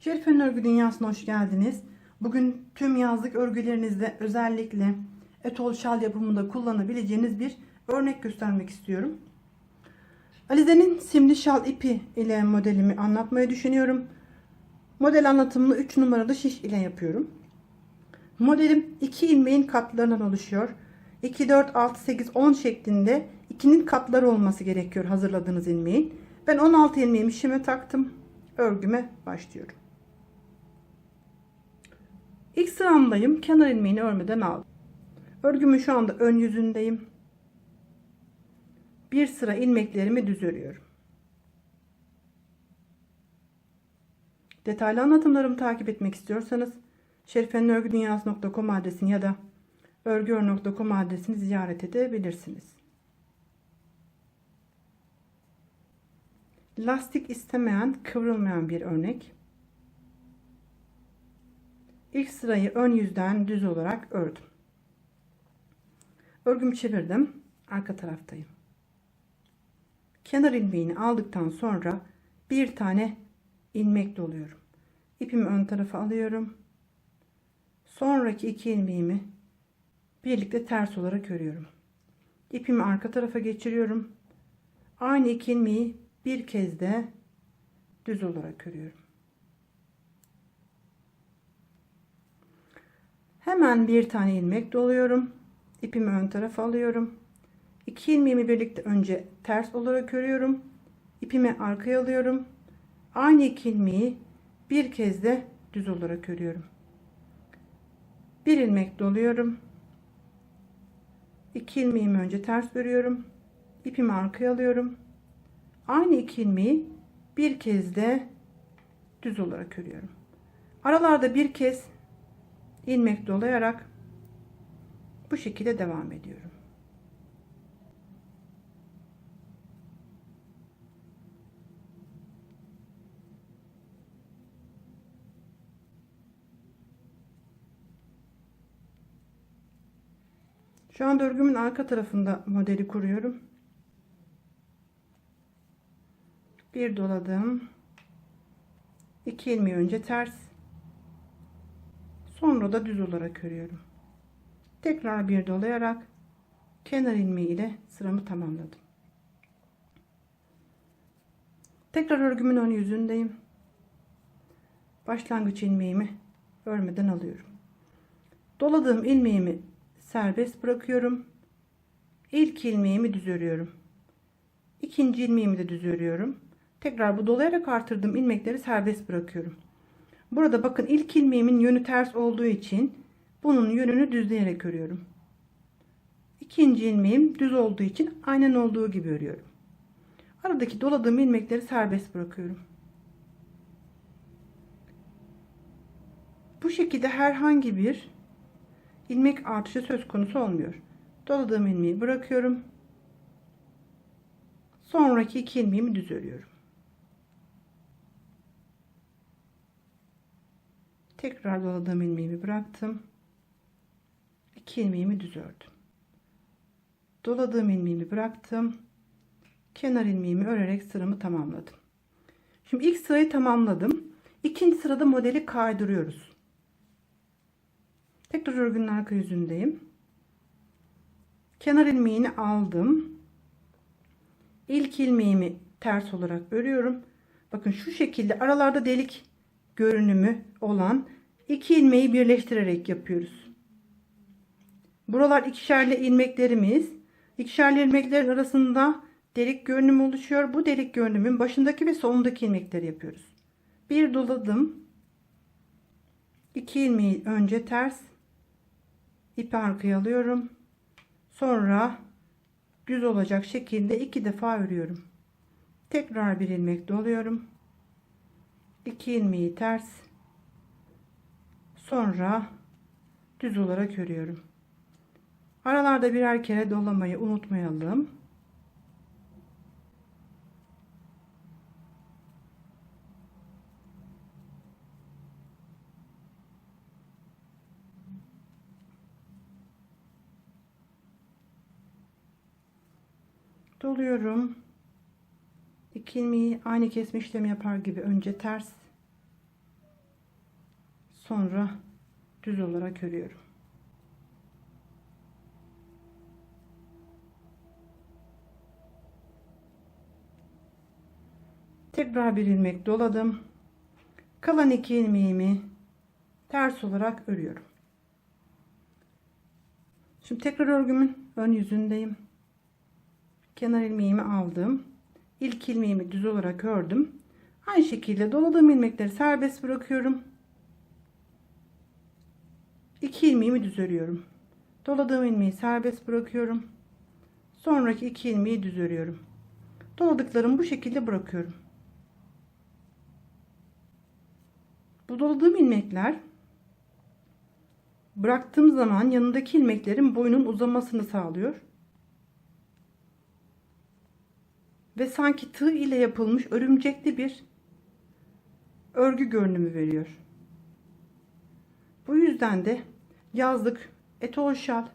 Şerife'nin örgü dünyasına hoş geldiniz. Bugün tüm yazlık örgülerinizde özellikle etol şal yapımında kullanabileceğiniz bir örnek göstermek istiyorum. Alize'nin simli şal ipi ile modelimi anlatmayı düşünüyorum. Model anlatımını 3 numaralı şiş ile yapıyorum. Modelim 2 ilmeğin katlarından oluşuyor. 2, 4, 6, 8, 10 şeklinde 2'nin katları olması gerekiyor hazırladığınız ilmeğin. Ben 16 ilmeğimi şime taktım. Örgüme başlıyorum. İlk sıramdayım. Kenar ilmeğini örmeden aldım. Örgümün şu anda ön yüzündeyim. Bir sıra ilmeklerimi düz örüyorum. Detaylı anlatımlarımı takip etmek istiyorsanız şerifenörgüdünyası.com adresini ya da örgüör.com adresini ziyaret edebilirsiniz. Lastik istemeyen, kıvrılmayan bir örnek. İlk sırayı ön yüzden düz olarak ördüm. Örgümü çevirdim. Arka taraftayım. Kenar ilmeğini aldıktan sonra bir tane ilmek doluyorum. İpimi ön tarafa alıyorum. Sonraki iki ilmeğimi birlikte ters olarak örüyorum. İpimi arka tarafa geçiriyorum. Aynı iki ilmeği bir kez de düz olarak örüyorum. Hemen bir tane ilmek doluyorum. İpimi ön tarafa alıyorum. İki ilmeğimi birlikte önce ters olarak örüyorum. İpimi arkaya alıyorum. Aynı iki ilmeği bir kez de düz olarak örüyorum. Bir ilmek doluyorum. İki ilmeğimi önce ters örüyorum. İpimi arkaya alıyorum. Aynı iki ilmeği bir kez de düz olarak örüyorum. Aralarda bir kez ilmek dolayarak bu şekilde devam ediyorum. Şu anda örgümün arka tarafında modeli kuruyorum. Bir doladım. İki ilmeği önce ters. Sonra da düz olarak örüyorum. Tekrar bir dolayarak kenar ilmeği ile sıramı tamamladım. Tekrar örgümün ön yüzündeyim. Başlangıç ilmeğimi örmeden alıyorum. Doladığım ilmeğimi serbest bırakıyorum. İlk ilmeğimi düz örüyorum. İkinci ilmeğimi de düz örüyorum. Tekrar bu dolayarak artırdığım ilmekleri serbest bırakıyorum. Burada bakın ilk ilmeğimin yönü ters olduğu için bunun yönünü düzleyerek örüyorum. İkinci ilmeğim düz olduğu için aynen olduğu gibi örüyorum. Aradaki doladığım ilmekleri serbest bırakıyorum. Bu şekilde herhangi bir ilmek artışı söz konusu olmuyor. Doladığım ilmeği bırakıyorum. Sonraki iki ilmeğimi düz örüyorum. Tekrar doladığım ilmeğimi bıraktım. İki ilmeğimi düz ördüm. Doladığım ilmeğimi bıraktım. Kenar ilmeğimi örerek sıramı tamamladım. Şimdi ilk sırayı tamamladım. İkinci sırada modeli kaydırıyoruz. Tekrar örgünün arka yüzündeyim. Kenar ilmeğini aldım. İlk ilmeğimi ters olarak örüyorum. Bakın şu şekilde aralarda delik görünümü olan iki ilmeği birleştirerek yapıyoruz. Buralar ikişerli ilmeklerimiz. İkişerli ilmeklerin arasında delik görünümü oluşuyor. Bu delik görünümün başındaki ve sonundaki ilmekleri yapıyoruz. Bir doladım. İki ilmeği önce ters ipi arkaya alıyorum. Sonra düz olacak şekilde iki defa örüyorum. Tekrar bir ilmek doluyorum. 2 ilmeği ters sonra düz olarak örüyorum. Aralarda birer kere dolamayı unutmayalım. Doluyorum. İki ilmeği aynı kesme işlemi yapar gibi önce ters Sonra düz olarak örüyorum. Tekrar bir ilmek doladım. Kalan iki ilmeğimi ters olarak örüyorum. Şimdi tekrar örgümün ön yüzündeyim. Kenar ilmeğimi aldım. İlk ilmeğimi düz olarak ördüm. Aynı şekilde doladığım ilmekleri serbest bırakıyorum. İki ilmeğimi düz örüyorum. Doladığım ilmeği serbest bırakıyorum. Sonraki iki ilmeği düz örüyorum. Doladıklarımı bu şekilde bırakıyorum. Bu doladığım ilmekler bıraktığım zaman yanındaki ilmeklerin boyunun uzamasını sağlıyor. Ve sanki tığ ile yapılmış örümcekli bir örgü görünümü veriyor. Bu yüzden de yazlık, etol şal,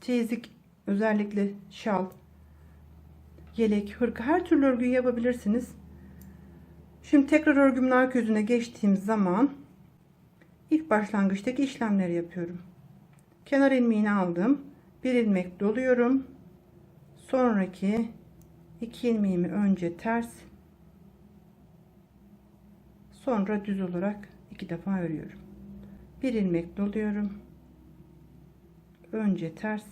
çeyizlik özellikle şal, yelek, hırka her türlü örgüyü yapabilirsiniz. Şimdi tekrar örgümün arka yüzüne geçtiğim zaman ilk başlangıçtaki işlemleri yapıyorum. Kenar ilmeğini aldım. Bir ilmek doluyorum. Sonraki iki ilmeğimi önce ters sonra düz olarak iki defa örüyorum. Bir ilmek doluyorum. Önce ters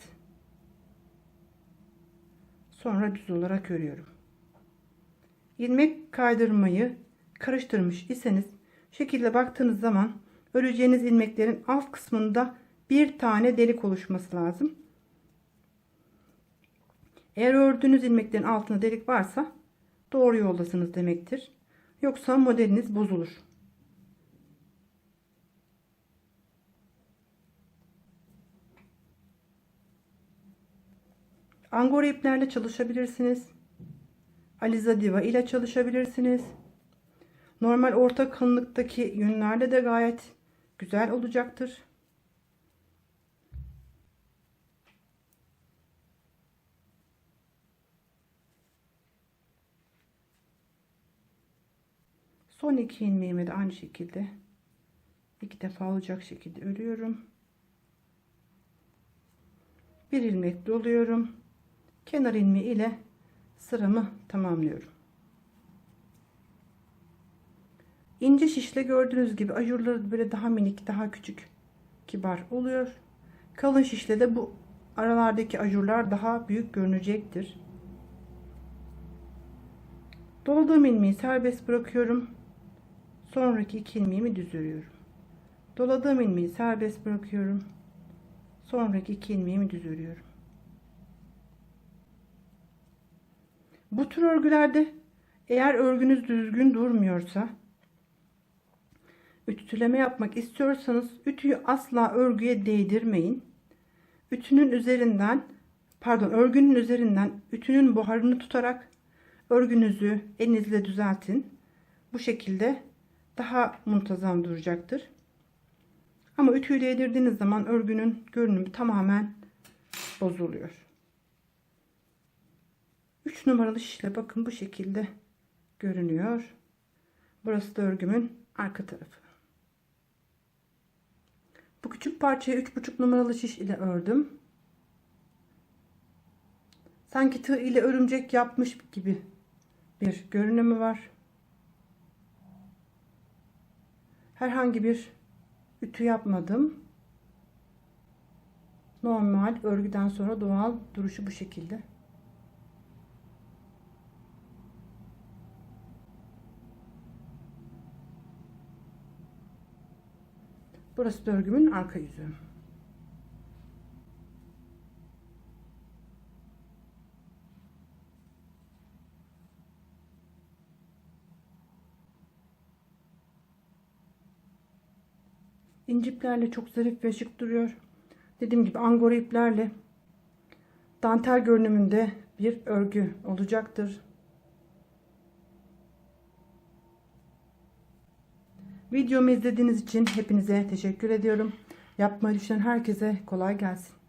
sonra düz olarak örüyorum. İlmek kaydırmayı karıştırmış iseniz şekilde baktığınız zaman öreceğiniz ilmeklerin alt kısmında bir tane delik oluşması lazım. Eğer ördüğünüz ilmeklerin altında delik varsa doğru yoldasınız demektir. Yoksa modeliniz bozulur. Angora iplerle çalışabilirsiniz. Aliza Diva ile çalışabilirsiniz. Normal orta kalınlıktaki yünlerle de gayet güzel olacaktır. Son iki ilmeğimi de aynı şekilde iki defa olacak şekilde örüyorum. Bir ilmek doluyorum. Kenar ilmeği ile sıramı tamamlıyorum. İnce şişle gördüğünüz gibi ajurları böyle daha minik, daha küçük, kibar oluyor. Kalın şişle de bu aralardaki ajurlar daha büyük görünecektir. Doladığım ilmeği serbest bırakıyorum. Sonraki iki ilmeğimi düz örüyorum. Doladığım ilmeği serbest bırakıyorum. Sonraki iki ilmeğimi düz örüyorum. Bu tür örgülerde eğer örgünüz düzgün durmuyorsa ütüleme yapmak istiyorsanız ütüyü asla örgüye değdirmeyin. Ütünün üzerinden pardon örgünün üzerinden ütünün buharını tutarak örgünüzü elinizle düzeltin. Bu şekilde daha muntazam duracaktır. Ama ütüyle yedirdiğiniz zaman örgünün görünümü tamamen bozuluyor. 3 numaralı şişle bakın bu şekilde görünüyor. Burası da örgümün arka tarafı. Bu küçük parçayı 3,5 numaralı şiş ile ördüm. Sanki tığ ile örümcek yapmış gibi bir görünümü var. Herhangi bir ütü yapmadım. Normal örgüden sonra doğal duruşu bu şekilde. Burası da örgümün arka yüzü. İnciplerle çok zarif ve şık duruyor. Dediğim gibi angora iplerle dantel görünümünde bir örgü olacaktır. Videomu izlediğiniz için hepinize teşekkür ediyorum. Yapmayı düşünen herkese kolay gelsin.